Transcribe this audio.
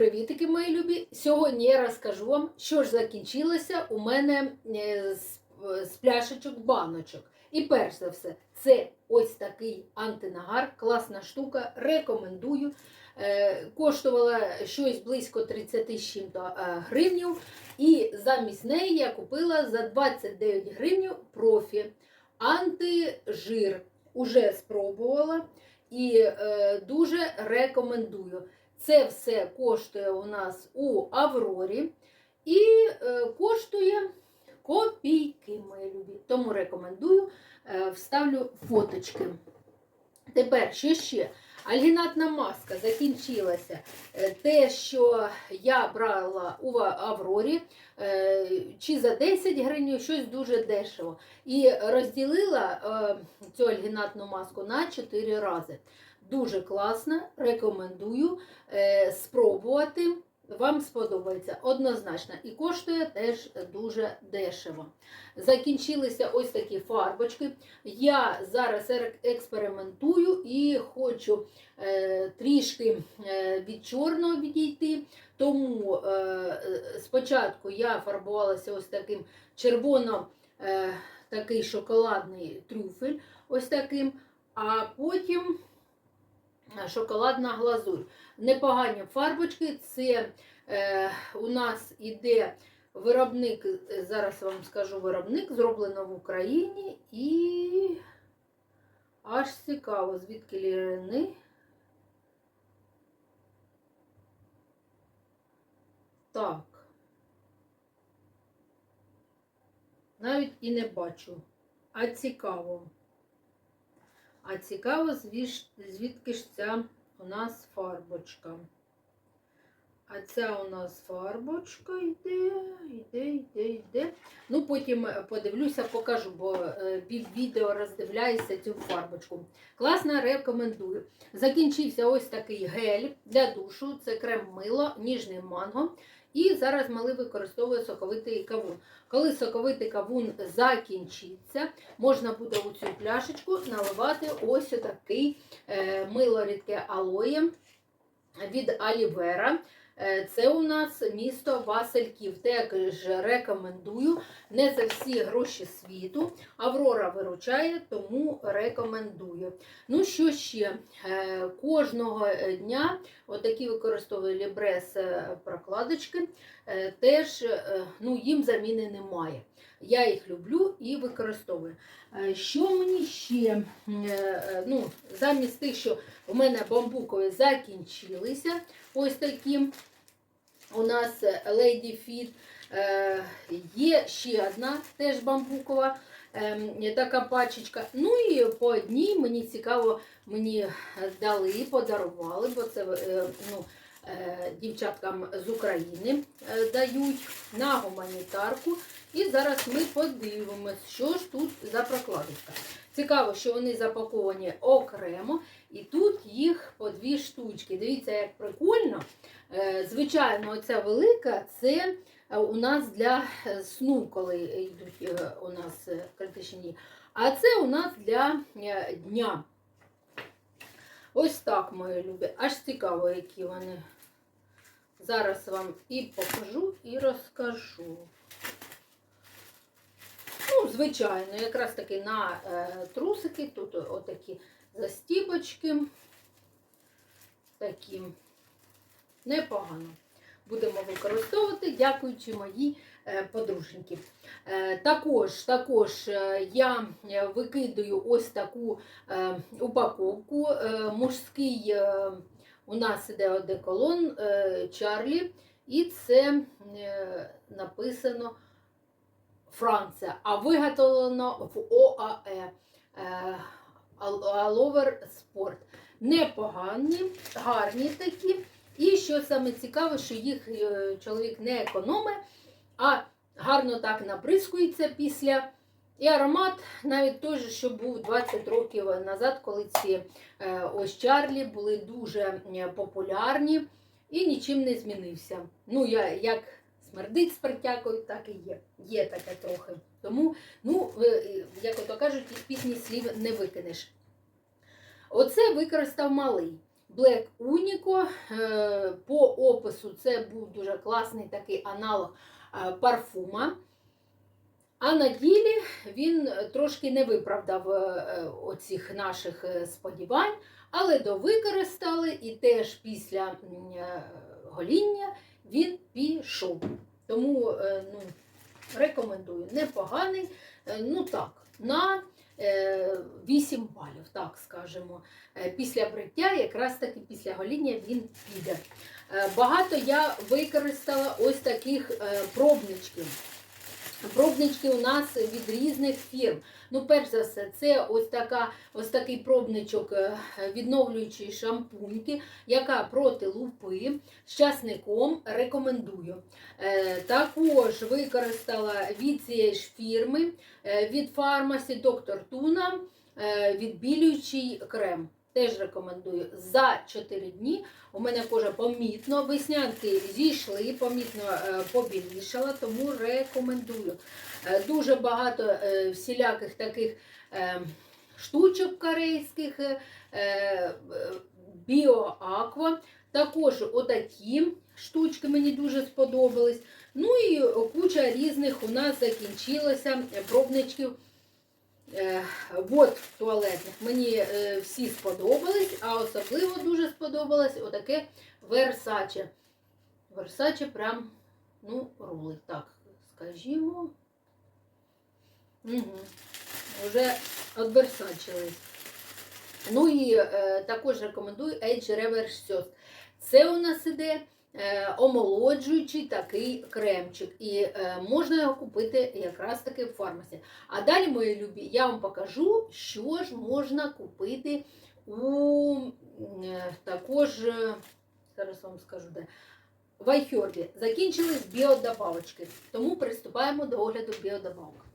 Привітики, мої любі! Сьогодні я розкажу вам, що ж закінчилося у мене е, з, з пляшечок баночок. І перш за все, це ось такий антинагар, класна штука, рекомендую. Е, коштувала щось близько 30 з чим-то е, гривнів. І замість неї я купила за 29 гривнів профі антижир. Уже спробувала і е, дуже рекомендую. Це все коштує у нас у Аврорі і е, коштує копійки, мої любі. Тому рекомендую, е, вставлю фоточки. Тепер, що ще? Альгінатна маска закінчилася. Е, Те, що я брала у Аврорі, чи за 10 гривень, щось дуже дешево. І розділила цю альгінатну маску на 4 рази. Дуже класно, рекомендую е, спробувати. Вам сподобається однозначно і коштує теж дуже дешево. Закінчилися ось такі фарбочки. Я зараз експериментую і хочу е, трішки е, від чорного відійти. Тому е, спочатку я фарбувалася ось таким червоно е, такий шоколадний трюфель, ось таким, а потім шоколадна глазурь. Непогані фарбочки. Це е, у нас іде виробник, е, зараз вам скажу виробник, зроблено в Україні і аж цікаво, звідки лірини. Так. Навіть і не бачу. А цікаво. А цікаво, звідки ж ця у нас фарбочка. А ця у нас фарбочка йде, йде, йде, йде. Ну, потім е, подивлюся, покажу, бо е, від відео роздивляюся цю фарбочку. Класно, рекомендую. Закінчився ось такий гель для душу. Це крем мило, ніжний манго. І зараз малий використовує соковитий кавун. Коли соковитий кавун закінчиться, можна буде у цю пляшечку наливати ось такий е, мило рідке алоє від Алівера. Е, Це у нас місто Васильків. Теж рекомендую. Не за всі гроші світу. Аврора виручає, тому рекомендую. Ну що ще? Е, Кожного дня отакі використовую лібрес е, прокладочки. Теж ну, їм заміни немає. Я їх люблю і використовую. Що мені ще? Ну, замість тих, що у мене бамбукові закінчилися, ось такі у нас е, Lady Fit. Е, Є ще одна теж бамбукова е, така пачечка. Ну і по одній мені цікаво, мені дали, подарували, бо це е, ну, дівчаткам з України дають на гуманітарку. І зараз ми подивимось, що ж тут за прокладочка. Цікаво, що вони запаковані окремо, і тут їх по дві штучки. Дивіться, як прикольно. Е, Звичайно, оця велика це е, у нас для е, сну, коли йдуть у нас критичні. А це у нас для дня. Ось так, мої любі. Аж цікаво, які вони. Зараз вам і покажу, і розкажу. Звичайно, якраз таки на е, трусики, тут отакі застібочки. Такі непогано. Будемо використовувати, дякуючи моїй е, подруженьки. Е, також також я викидаю ось таку упаковку. Мужський у нас іде одеколон Чарлі, і це написано Франція, а виготовлено в ОАЕ. Аловер Спорт. Непогані, гарні такі. І що саме цікаве, що їх е, чоловік не економить, а гарно так набризкується після. І аромат навіть той що був 20 років назад, коли ці е, ось Чарлі були дуже популярні і нічим не змінився. Ну, я як смердить з притякою, так і є. Є таке трохи. Тому, ну, е, як ото кажуть, із пісні слів не викинеш. Оце використав малий. Black Unico. Е, По опису це був дуже класний такий аналог е, парфума. А на ділі він трошки не виправдав е, оцих наших е, сподівань, але довикористали і теж після е, гоління він пішов. Тому е, ну, рекомендую. Непоганий. Е, Ну так, на е, 8 балів, так скажемо. Е, Після бриття, якраз таки після гоління він піде. Е, Багато я використала ось таких е, пробничків. Пробнички у нас від різних фірм. Ну, перш за все, це ось, така, ось такий пробничок е, відновлюючої шампуньки, яка проти лупи з часником рекомендую. Е, Також використала від цієї ж фірми, е, від фармасі Доктор Туна відбілюючий крем. Теж рекомендую. За 4 дні у мене кожа помітно, веснянки зійшли, помітно е, побілішала, тому рекомендую. Е, Дуже багато е, всіляких таких штучок корейських, біоаква. Також отакі штучки мені дуже сподобались. Ну і куча різних у нас закінчилося пробничків. Е, Вод туалетних. Мені е, всі сподобались, а особливо дуже сподобалось отаке Версаче. Версаче прям, ну, рулить, так, скажімо. Угу. Вже одверсачились. Ну і е, також рекомендую Age Reverse Це у нас іде омолоджуючий такий кремчик. І е, можна його купити якраз таки в фармасі. А далі, мої любі, я вам покажу, що ж можна купити у е, також, е, зараз вам скажу, де. В Айхербі закінчились біодобавочки, тому приступаємо до огляду біодобавок.